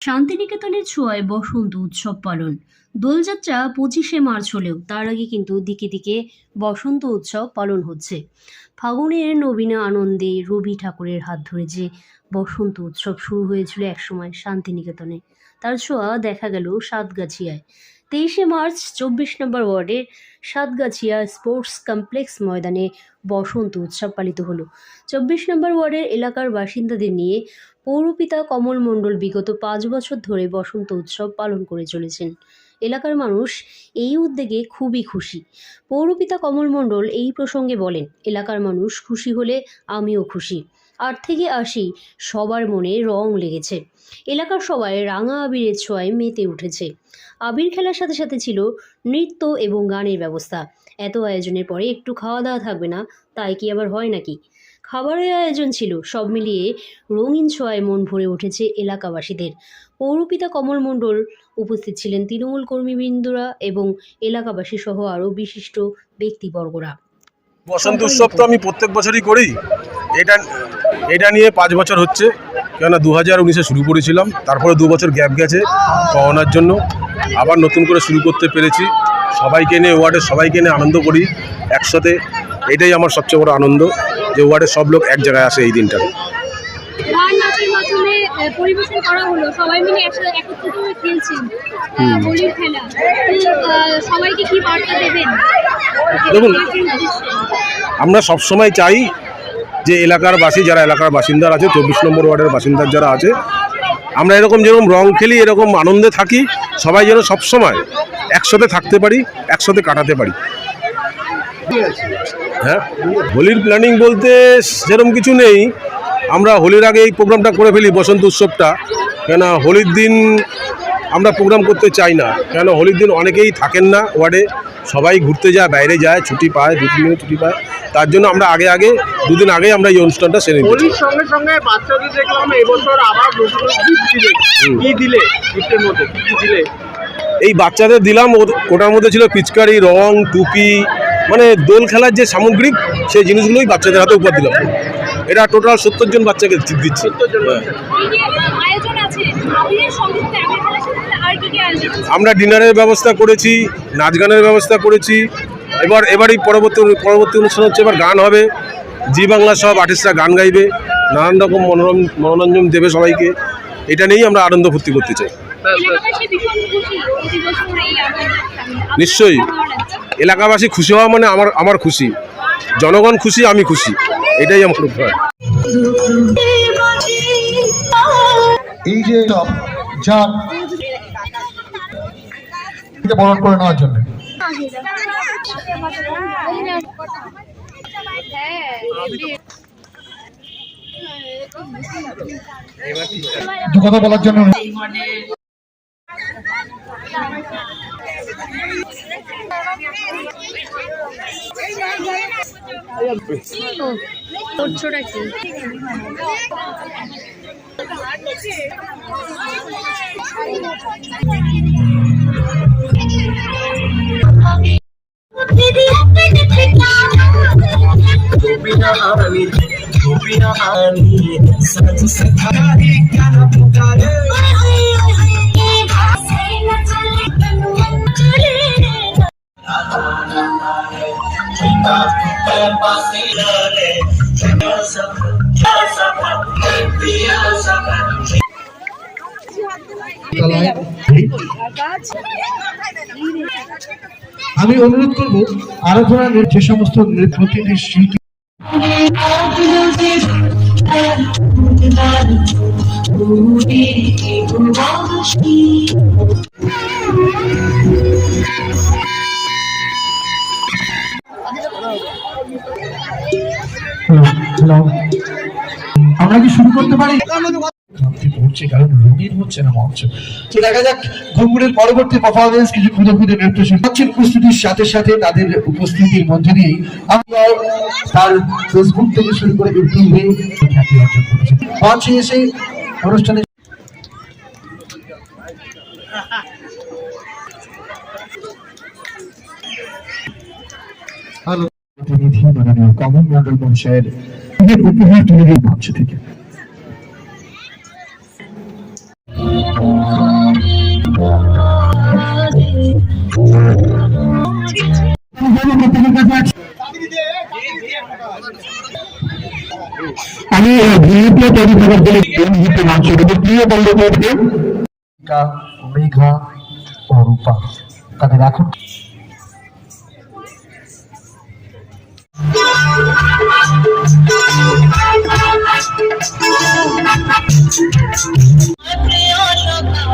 শান্তিনিকেতনের ছোঁয়ায় বসন্ত উৎসব পালন। দোলযাত্রা পঁচিশে মার্চ হলেও তার আগে কিন্তু দিকে দিকে বসন্ত উৎসব পালন হচ্ছে। ফাগুনের নবীন আনন্দে রবি ঠাকুরের হাত ধরে যে বসন্ত উৎসব শুরু হয়েছিল একসময় শান্তিনিকেতনে, তার ছোঁয়া দেখা গেল সাতগাছিয়ায়। তেইশে মার্চ চব্বিশ নম্বর ওয়ার্ডের সাতগাছিয়া স্পোর্টস কমপ্লেক্স ময়দানে বসন্ত উৎসব পালিত হলো। চব্বিশ নম্বর ওয়ার্ডের এলাকার বাসিন্দাদের নিয়ে পৌরপিতা কমল মণ্ডল বিগত পাঁচ বছর ধরে বসন্ত উৎসব পালন করে চলেছেন। এলাকার মানুষ এই উদ্যোগে খুবই খুশি। পৌরপিতা কমল মণ্ডল এই প্রসঙ্গে বলেন, এলাকার মানুষ খুশি হলে আমিও খুশি। আট থেকে আসি, সবার মনে রং লেগেছে। এলাকার সবাই রাঙা আবিরের ছোঁয়ায় মেতে উঠেছে। আবির খেলার সাথে সাথে ছিল নৃত্য এবং গানের ব্যবস্থা। এত আয়োজনের পরে একটু খাওয়া দাওয়া থাকবে না, তাই কি আবার হয় নাকি? খাবারের আয়োজন ছিল। সব মিলিয়ে রঙিন ছোঁয়ায় মন ভরে উঠেছে এলাকাবাসীদের। পৌরপিতা কমল মণ্ডল উপস্থিত ছিলেন তৃণমূল কর্মীবৃন্দরা এবং এলাকাবাসী সহ আরও বিশিষ্ট ব্যক্তিবর্গরা। বসন্ত উৎসব তো আমি প্রত্যেক বছরই করি। এটা এটা নিয়ে পাঁচ বছর হচ্ছে। কেননা দু হাজার উনিশে শুরু করেছিলাম। তারপরে দু বছর গ্যাপ গেছে করোনার জন্য। আবার নতুন করে শুরু করতে পেরেছি। সবাইকে নিয়ে ওয়ার্ডের সবাইকে নিয়ে আনন্দ করি একসাথে। এটাই আমার সবচেয়ে বড় আনন্দ। যে ওয়ার্ডের সব লোক এক জায়গায় আসে এই দিনটাতে গান নাচের মাধ্যমে আহ, পরিবেশন করা হলো। সবাই মিলে একসাথে একত্রিত হয়ে খেলছেন হোলির খেলা। সবাইকে কি বার্তা দেবেন? দেখুন। আমরা সবসময় চাই যে এলাকার বাসী যারা এলাকার বাসিন্দার আছে চব্বিশ নম্বর ওয়ার্ডের বাসিন্দার যারা আছে আমরা এরকম যেরকম রং খেলি এরকম আনন্দে থাকি সবাই যেন সবসময় একসাথে থাকতে পারি একসাথে কাটাতে পারি। হ্যাঁ হোলির প্ল্যানিং বলতে সেরকম কিছু নেই। আমরা হোলির আগে এই প্রোগ্রামটা করে ফেলি বসন্ত উৎসবটা। কেন হোলির দিন আমরা প্রোগ্রাম করতে চাই না। কেন হোলির দিন অনেকেই থাকেন না ওয়ার্ডে। সবাই ঘুরতে যায় বাইরে যায় ছুটি পায় দু তিন ছুটি পায়। তার জন্য আমরা আগে আগে দুদিন আগেই আমরা এই অনুষ্ঠানটা সেরে। হোলির সঙ্গে সঙ্গে বাচ্চাদের দেখলাম এবছর আবার কি দিলে গিফটের মধ্যে? কি কি দিলে? এই বাচ্চাদের দিলাম ওটার মধ্যে ছিল পিচকারি রং টুপি মানে দোল খেলার যে সামগ্রিক সেই জিনিসগুলোই বাচ্চাদের হাতে উপহার দিলাম। এটা টোটাল সত্তর জন বাচ্চাকে দিচ্ছি। হ্যাঁ। আমরা ডিনারের ব্যবস্থা করেছি নাচ গানের ব্যবস্থা করেছি। এবার এবারই পরবর্তী পরবর্তী অনুষ্ঠান হচ্ছে এবার গান হবে। জি বাংলা সব আর্টিস্টরা গান গাইবে। নানান রকম মনোরম মনোরঞ্জন দেবে সবাইকে। এটা নিয়েই আমরা আনন্দ ফুর্তি করতে চাই। নিশ্চয়ই। এলাকাবাসী খুশি হওয়া মানে আমার আমার খুশি। জনগণ খুশি, আমি খুশি। এটাই আমার ভয় এই যে বরণ করে নেওয়ার জন্য। কথা বলার জন্য করছোটা কি? আমি অনুরোধ করব আরাধনার যে সমস্ত প্রতিটি শিল্পী হ্যালো আমরা কি শুরু করতে পারি? পড়ছে কারণ রঙিন হচ্ছে না মঞ্চ। তো দেখা যাক, ঘুমগুড়ের পরবর্তী পারফরমেন্স কিছু খুদে খুদে নৃত্য উপস্থিতির সাথে সাথে তাদের উপস্থিতির মধ্যে দিয়েই আমরা তার ফেসবুক থেকে শুরু করে ইউটিউবে খ্যাতি অর্জন করেছে। মঞ্চে এসে অনুষ্ঠানে হ্যালো প্রতিনিধি মাননীয় কমল মন্ডল মঞ্চের উপহার তুলে দিয়ে মঞ্চ থেকে। আমি ভিডিও তৈরি করার জন্য বিএনপিতে মঞ্চ দেবো প্রিয় বন্ধুদেরকে মেঘা ও রূপা, তাদের এখন প্রিয় সখা